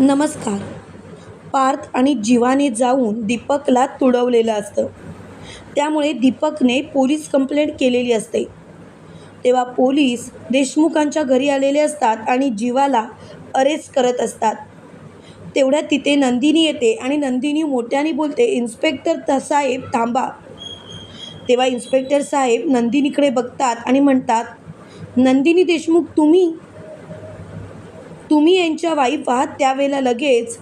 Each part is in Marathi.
नमस्कार. पार्थ आणि जीवाने जाऊन दीपकला तुडवलेलं असतं. त्यामुळे दीपकने पोलीस कंप्लेंट केलेली असते. तेव्हा पोलीस देशमुखांच्या घरी आलेले असतात आणि जीवाला अरेस्ट करत असतात. तेवढ्या तिथे नंदिनी येते आणि नंदिनी मोठ्याने बोलते इन्स्पेक्टर त साहेब थांबा. तेव्हा इन्स्पेक्टर साहेब नंदिनीकडे बघतात आणि म्हणतात नंदिनी देशमुख तुम्ही तुम्ही यांच्या वाईफ आहात त्यावेळेला लगेच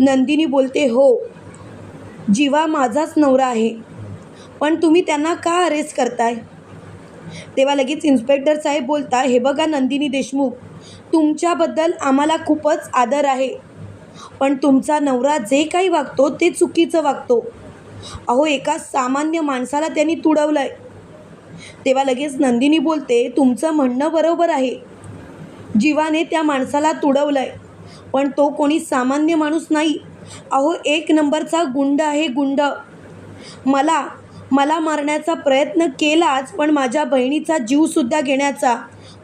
नंदिनी बोलते हो जीवा माझाच नवरा आहे पण तुम्ही त्यांना का अरेस्ट करताय? तेव्हा लगेच इन्स्पेक्टर साहेब बोलता हे बघा नंदिनी देशमुख तुमच्याबद्दल आम्हाला खूपच आदर आहे पण तुमचा नवरा जे काही वागतो ते चुकीचं वागतो. अहो एका सामान्य माणसाला त्यांनी तुडवलं आहे तेव्हा लगेच नंदिनी बोलते तुमचं म्हणणं बरोबर आहे जीवाने त्या माणसाला तुडवलं आहे पण तो कोणी सामान्य माणूस नाही. अहो एक नंबरचा गुंड आहे गुंड. मला मला मारण्याचा प्रयत्न केलाच पण माझ्या बहिणीचा जीवसुद्धा घेण्याचा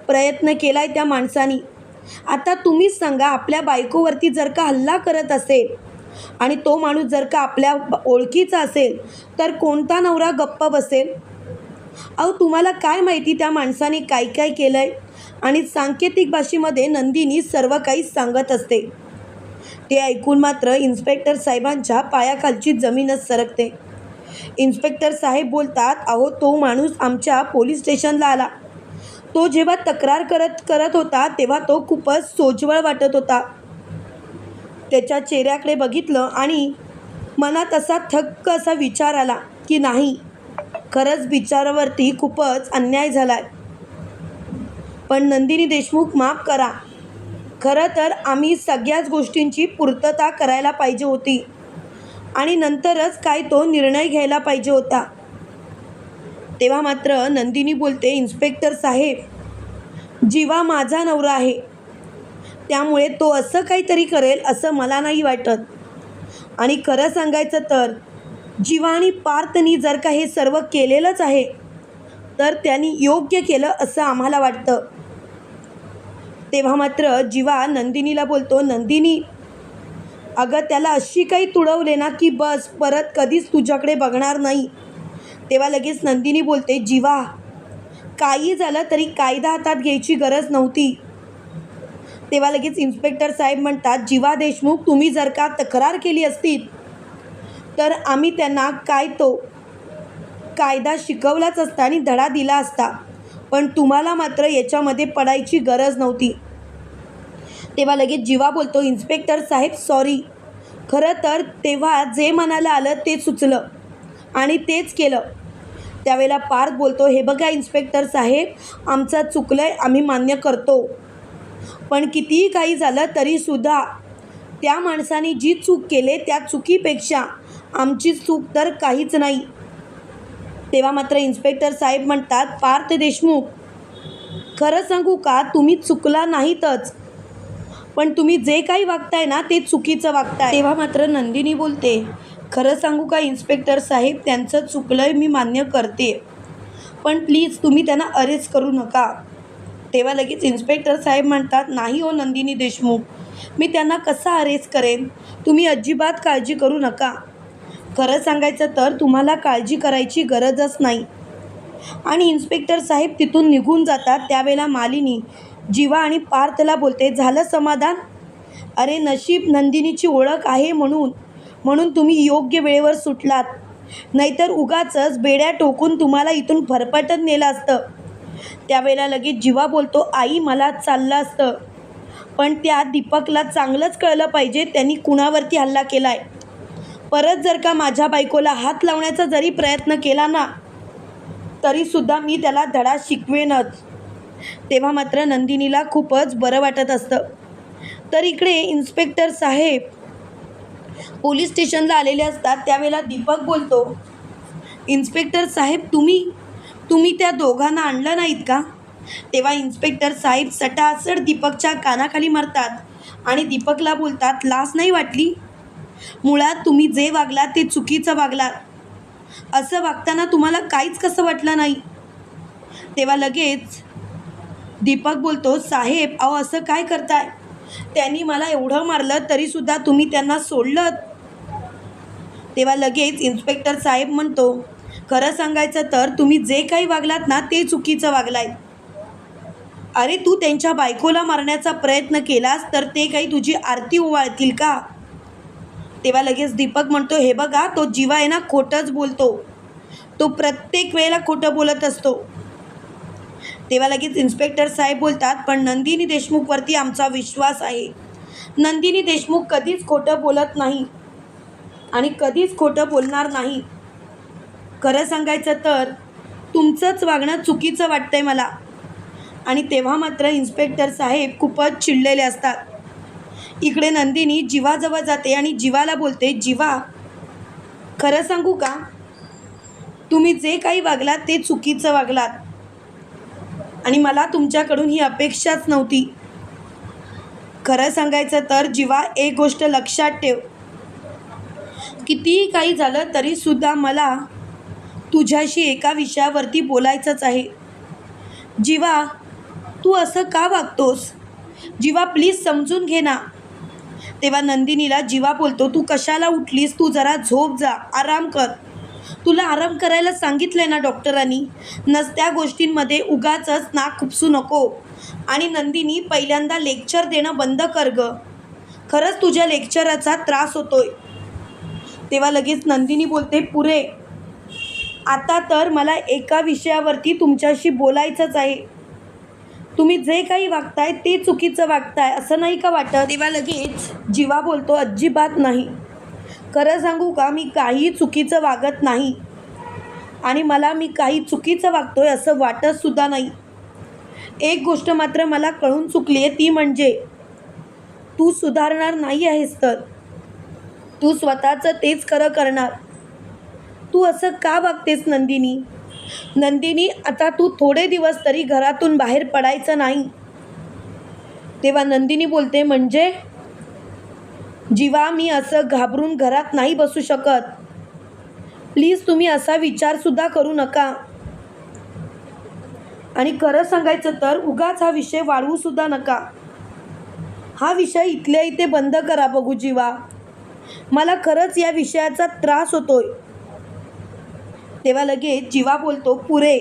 प्रयत्न केला आहे त्या माणसानी. आता तुम्हीच सांगा आपल्या बायकोवरती जर का हल्ला करत असेल आणि तो माणूस जर का आपल्या ओळखीचा असेल तर कोणता नवरा गप्प बसेल? अहो तुम्हाला काय माहिती त्या माणसाने काय काय केलं आहे आणि सांकेतिक भाषेमध्ये नंदिनी सर्व काही सांगत असते. ते ऐकून मात्र इन्स्पेक्टर साहेबांच्या पायाखालची जमीनच सरकते. इन्स्पेक्टर साहेब बोलतात अहो तो माणूस आमच्या पोलीस स्टेशनला आला. तो जेव्हा तक्रार करत करत होता तेव्हा तो खूपच सोज्वळ वाटत होता. त्याच्या चेहऱ्याकडे बघितलं आणि मनात असा थक्क असा विचार आला की नाही खरंच बिचारावरती खूपच अन्याय झाला आहे पण नंदिनी देशमुख माफ करा. खरं तर आम्ही सगळ्याच गोष्टींची पूर्तता करायला पाहिजे होती. आणि नंतरच काय तो निर्णय घ्यायला पाहिजे होता. तेव्हा मात्र नंदिनी बोलते इन्स्पेक्टर साहेब जीवा माझा नवरा आहे. त्यामुळे तो असं काहीतरी करेल असं मला नाही वाटत. आणि खरं सांगायचं तर जीवा आणि पार्थनी जर का हे सर्व केलेलंच आहे तर त्यांनी योग्य केलं असं आम्हाला वाटतं. तेव्हा मात्र जीवा नंदिनीला बोलतो नंदिनी अगं त्याला अशी काही तुडवले ना की बस परत कधीच तुझ्याकडे बघणार नाही. तेव्हा लगेच नंदिनी बोलते जीवा काही झालं तरी कायदा हातात घ्यायची गरज नव्हती. तेव्हा लगेच इन्स्पेक्टर साहेब म्हणतात जीवा देशमुख तुम्ही जर का तक्रार केली असती तर आम्ही त्यांना काय तो कायदा शिकवलाच असता आणि धडा दिला असता. पण तुम्हाला मात्र याच्यामध्ये पडायची गरज नव्हती. तेव्हा लगेच जीवा बोलतो इन्स्पेक्टर साहेब सॉरी. खरं तर तेव्हा जे मनाला आलं ते सुचलं आणि तेच केलं. त्यावेळेला पार्थ बोलतो हे बघा इन्स्पेक्टर साहेब आमचं चुकलं आहे आम्ही मान्य करतो. पण कितीही काही झालं तरीसुद्धा त्या माणसाने जी चूक केले त्या चुकीपेक्षा आमची चूक तर काहीच नाही. तेव्हा मात्र इन्स्पेक्टर साहेब म्हणतात पार्थ देशमुख खरं सांगू का तुम्ही चुकला नाहीतच. पण तुम्ही जे काही वागताय ना ते चुकीचं वागताय. तेव्हा मात्र नंदिनी बोलते खरं सांगू का इन्स्पेक्टर साहेब त्यांचं चुकलंय मी मान्य करते. पण प्लीज तुम्ही त्यांना अरेस्ट करू नका. तेव्हा लगेच इन्स्पेक्टर साहेब म्हणतात नाही हो नंदिनी देशमुख मी त्यांना कसा अरेस्ट करेन? तुम्ही अजिबात काळजी करू नका. खरं सांगायचं तर तुम्हाला काळजी करायची गरजच नाही. आणि इन्स्पेक्टर साहेब तिथून निघून जातात त्यावेळेला मालिनी जीवा आणि पार्थला बोलते झालं समाधान? अरे नशीब नंदिनीची ओळख आहे म्हणून म्हणून तुम्ही योग्य वेळेवर सुटलात. नाहीतर उगाचच बेड्या टोकून तुम्हाला इथून फरफटत नेलं असतं. त्यावेळेला लगेच जीवा बोलतो आई मला चाललं असतं. पण त्या दीपकला चांगलंच कळलं पाहिजे त्यांनी कुणावरती हल्ला केला आहे परत जर का माझ्या बायकोला हात लावण्याचा जरी प्रयत्न केला ना तरीसुद्धा मी त्याला धडा शिकवेनच. तेव्हा मात्र नंदिनीला खूपच बरं वाटत असतं. तर इकडे इन्स्पेक्टर साहेब पोलीस स्टेशनला आलेले असतात त्यावेळेला दीपक बोलतो इन्स्पेक्टर साहेब तुम्ही तुम्ही त्या दोघांना आणलं नाहीत का? तेव्हा इन्स्पेक्टर साहेब सटासट दीपकच्या कानाखाली मरतात आणि दीपकला बोलतात लास नाही वाटली? मुळात तुम्ही जे वागलात ते चुकीचं वागलात. असं वागताना तुम्हाला काहीच कसं वाटलं नाही. तेव्हा लगेच दीपक बोलतो साहेब अहो असं काय करताय? त्यांनी मला एवढं मारलं तरीसुद्धा तुम्ही त्यांना सोडलं तेव्हा लगेच इन्स्पेक्टर साहेब म्हणतो खरं सांगायचं तर तुम्ही जे काही वागलात ना ते चुकीचं वागलाय. अरे तू त्यांच्या बायकोला मारण्याचा प्रयत्न केलास तर ते काही तुझी आरती ओवाळतील का? तेव्हा लगेच दीपक म्हणतो हे बघा तो जीवा आहे ना खोटंच बोलतो. तो प्रत्येक वेळेला खोटं बोलत असतो. तेव्हा लगेच इन्स्पेक्टर साहेब बोलतात पण नंदिनी देशमुखवरती आमचा विश्वास आहे. नंदिनी देशमुख कधीच खोटं बोलत नाही आणि कधीच खोटं बोलणार नाही. खरं सांगायचं तर तुमचंच वागणं चुकीचं वाटतंय मला. आणि तेव्हा मात्र इन्स्पेक्टर साहेब खूपच चिडलेले असतात. इकडे नंदिनी जीवाजवळ जाते आणि जीवाला बोलते जीवा खरं सांगू का? तुम्ही जे काही वागलात ते चुकीचं वागलात. आणि मला तुमच्याकडून ही अपेक्षाच नव्हती. खरं सांगायचं तर जीवा एक गोष्ट लक्षात ठेव. कितीही काही झालं तरीसुद्धा मला तुझ्याशी एका विषयावरती बोलायचंच आहे. जीवा तू असं का वागतोस? जीवा प्लीज समजून घे ना. तेव्हा नंदिनीला जीवा बोलतो तू कशाला उठलीस? तू जरा झोप जा आराम कर. तुला आराम करायला सांगितलं ना डॉक्टरांनी नस त्या गोष्टींमध्ये उगाचच नाक खुपसू नको. आणि नंदिनी पहिल्यांदा लेक्चर देणं बंद कर ग. खरंच तुझ्या लेक्चराचा त्रास होतोय. तेव्हा लगेच नंदिनी बोलते पुरे आता तर मला एका विषयावरती तुमच्याशी बोलायचंच आहे. तुम्ही जे काही वागताय ते चुकीचं वागताय असं नाही का वाटत? तेव्हा लगेच जीवा बोलतो अजिबात नाही. खरं सांगू का मी काही चुकीचं वागत नाही. आणि मला मी काही चुकीचं वागतोय असं वाटतसुद्धा नाही. एक गोष्ट मात्र मला कळून चुकली आहे ती म्हणजे तू सुधारणार नाही आहेस तर. तू स्वतःचं तेच खरं करणार. तू असं का वागतेस नंदिनी? नंदिनी आता तू थोडे दिवस तरी घरातून बाहेर पडायचं नाही. तेव्हा नंदिनी बोलते म्हणजे? जीवा मी असं घाबरून घरात नाही बसू शकत. प्लीज तुम्ही असा विचारसुद्धा करू नका. आणि खरं सांगायचं तर उगाच हा विषय वाढवूसुद्धा नका. हा विषय इथल्या इथे बंद करा बघू जीवा. मला खरंच या विषयाचा त्रास होतोय. तेव्हा लगेच जीवा बोलतो पुरे.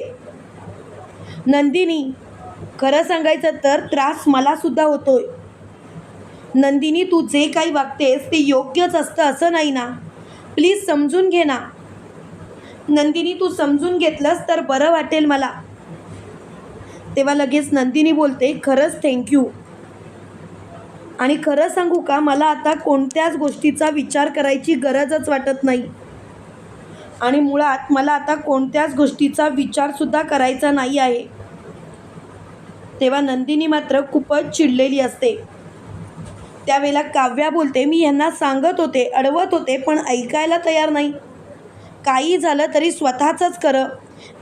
नंदिनी खरं सांगायचं तर त्रास मलासुद्धा होतोय. नंदिनी तू जे काही वागतेस ते योग्यच असतं असं नाही ना? प्लीज समजून घे ना. नंदिनी तू समजून घेतलंस तर बरं वाटेल मला. तेव्हा लगेच नंदिनी बोलते खरंच थँक्यू आणि खरं सांगू का मला आता कोणत्याच गोष्टीचा विचार करायची गरजच वाटत नाही. आणि मुळात मला आता कोणत्याच गोष्टीचा विचारसुद्धा करायचा नाही आहे. तेव्हा नंदिनी मात्र खूपच चिडलेली असते. त्यावेळेला काव्या बोलते मी यांना सांगत होते अडवत होते पण ऐकायला तयार नाही. काही झालं तरी स्वतःचंच करं.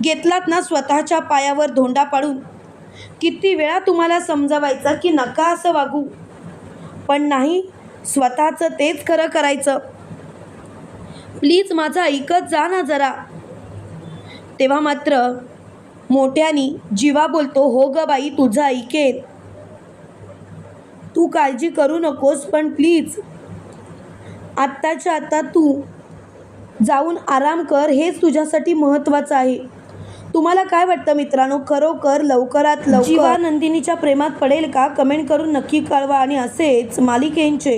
घेतलात ना स्वतःच्या पायावर धोंडा पाडून. किती वेळा तुम्हाला समजवायचं की नका असं वागू. पण नाही स्वतःचं तेच खरं करायचं. प्लीज माझं ऐकत जा ना जरा. तेव्हा मात्र मोठ्यानी जीवा बोलतो हो ग बाई तुझं ऐकेन. तू काळजी करू नकोस पण प्लीज. आत्ताच्या आता तू जाऊन आराम कर हेच तुझ्यासाठी महत्त्वाचं आहे. तुम्हाला काय वाटतं मित्रांनो? खरोखर लवकरात लवकर जीवा नंदिनीच्या प्रेमात पडेल का? कमेंट करून नक्की कळवा आणि असेच मालिकेंचे